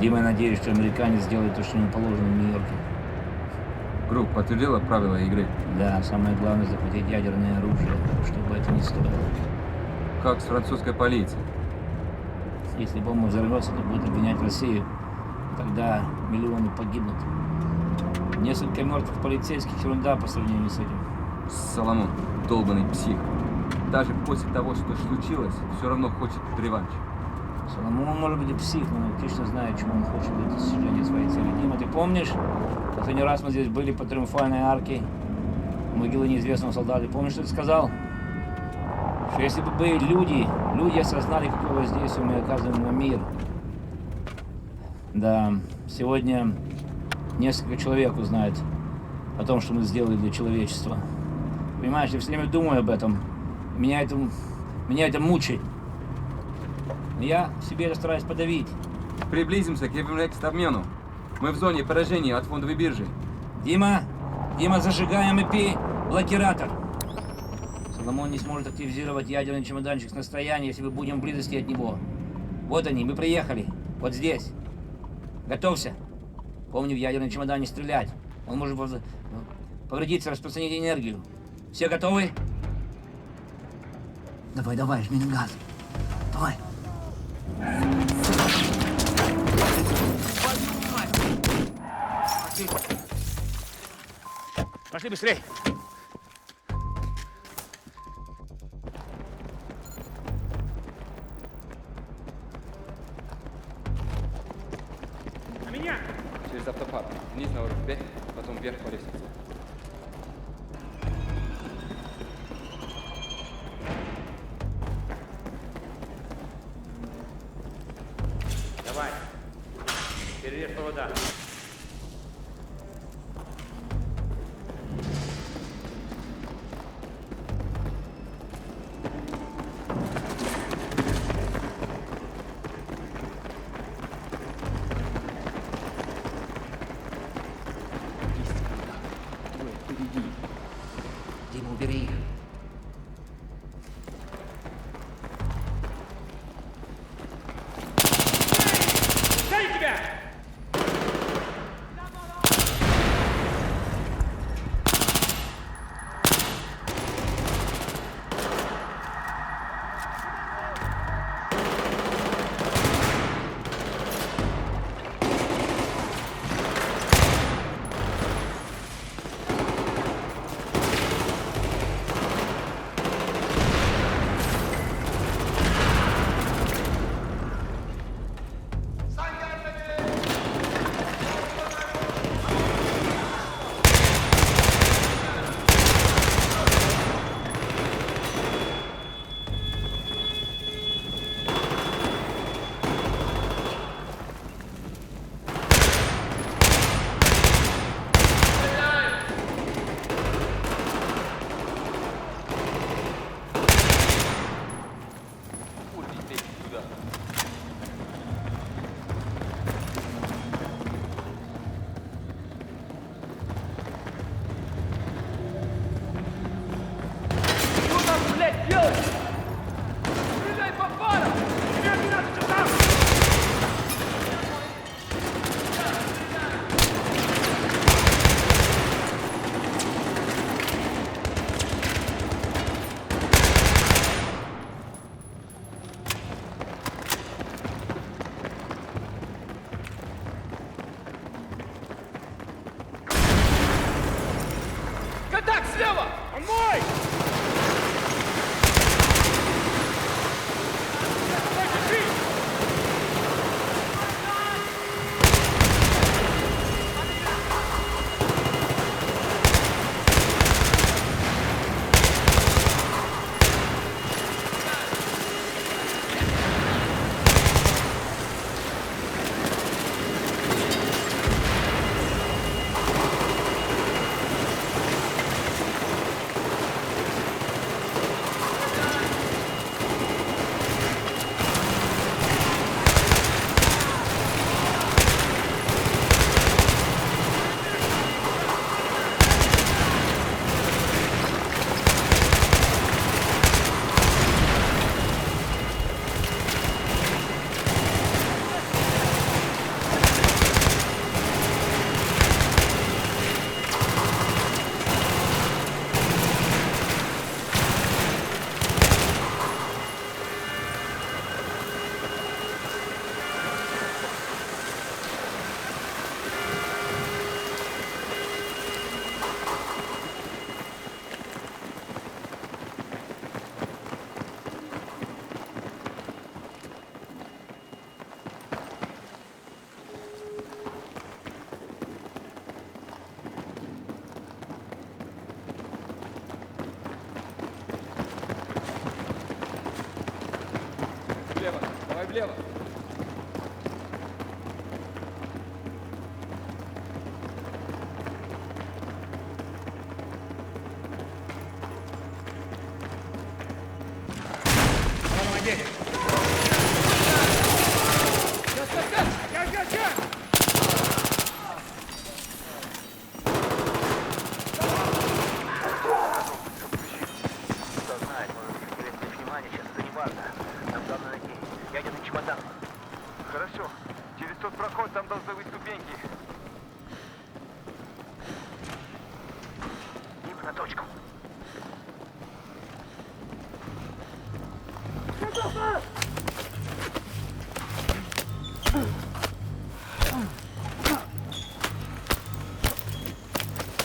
Дима, я надеюсь, что американец сделает то, что ему положено в Нью-Йорке. Круг подтвердила правила игры. Да, самое главное захватить ядерное оружие, что бы это ни стоило. Как с французской полицией. Если бомба взорвется, то будет обвинять Россию. Тогда миллионы погибнут. Несколько мертвых полицейских ерунда по сравнению с этим. Соломон, долбанный псих. Даже после того, что случилось, все равно хочет реванш. Соломон может быть и псих, но он точно знает, чего он хочет для достижения своей цели. Дима, ты помнишь? Последний раз мы здесь были по Триумфальной арке. Могила неизвестного солдата. Помнишь, что ты сказал? Что если бы были люди, люди осознали, какое воздействие мы оказываем на мир. Да, сегодня несколько человек узнает о том, что мы сделали для человечества. Понимаешь, я все время думаю об этом. Меня это, меня это мучает. Но я в себе стараюсь подавить. Приблизимся к Евромекст обмену. Мы в зоне поражения от фондовой биржи. Дима, Дима, зажигаем EP блокиратор. Соломон не сможет активизировать ядерный чемоданчик с настояния, если мы будем в близости от него. Вот они, мы приехали. Вот здесь. Готовься. Помни, в ядерный чемодан не стрелять. Он может повредиться, распространить энергию. Все готовы? Давай, давай, жми на газ. Давай. Пошли быстрей. На меня! Через автопарк. Вниз на уровень потом вверх по лестнице. влево. Давай влево.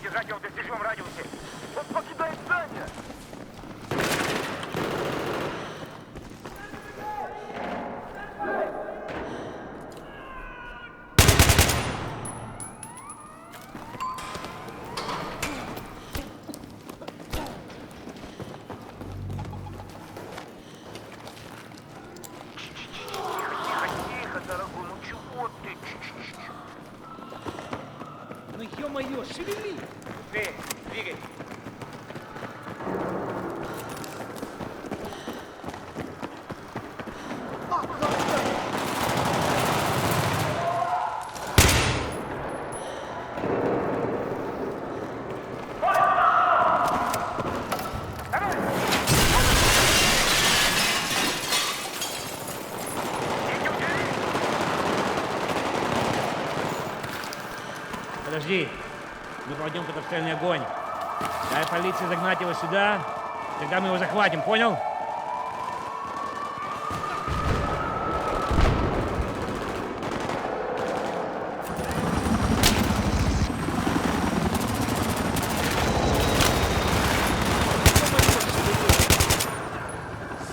держать его в достижимом радиусе. Он покидает здание! подожди. Мы проводим катастрофальный огонь. Дай полиции загнать его сюда, тогда мы его захватим, понял?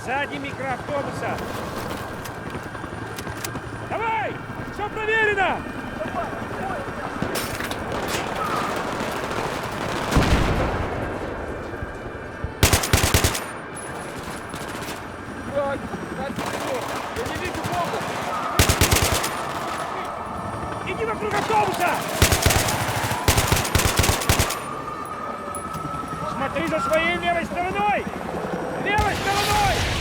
Сзади микроавтобуса! Иди вокруг автобуса! Смотри за своей левой стороной! Левой стороной!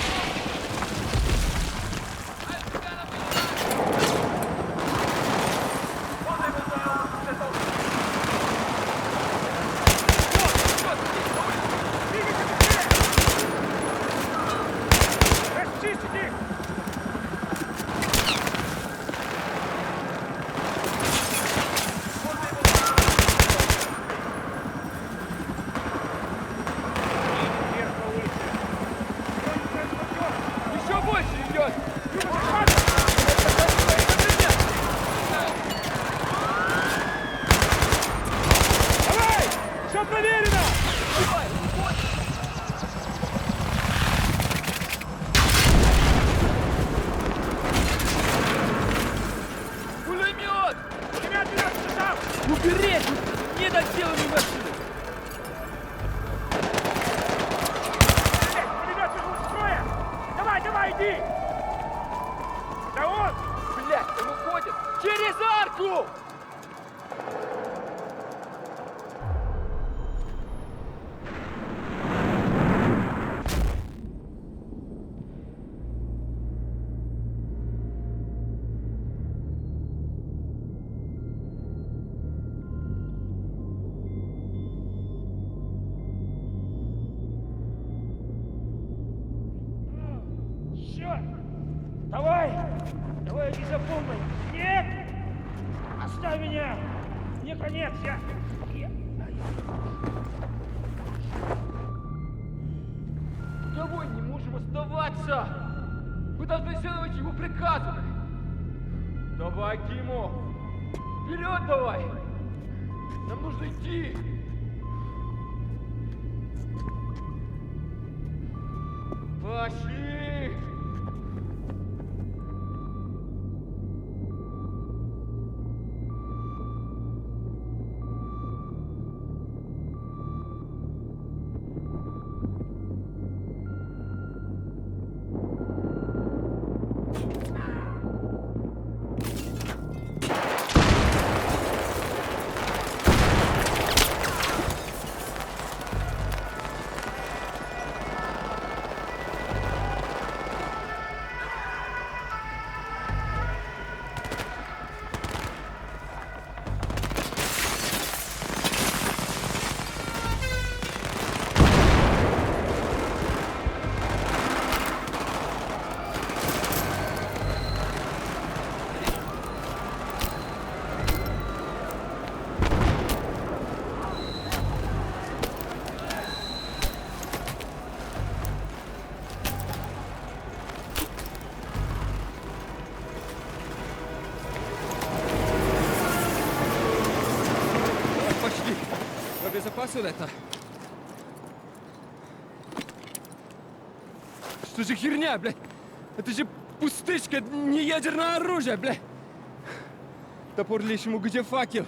Через арку! Черт! Пойди за бомбой! Нет! Оставь меня! Мне конец! Я... я... Кого не можем оставаться? Вы должны следовать его приказу. Давай, Кимо! Вперед давай! Нам нужно идти! Пошли! Обезопасил это. Что же херня, блядь? Это же пустышка, не ядерное оружие, блядь. Топор лишь ему где факел?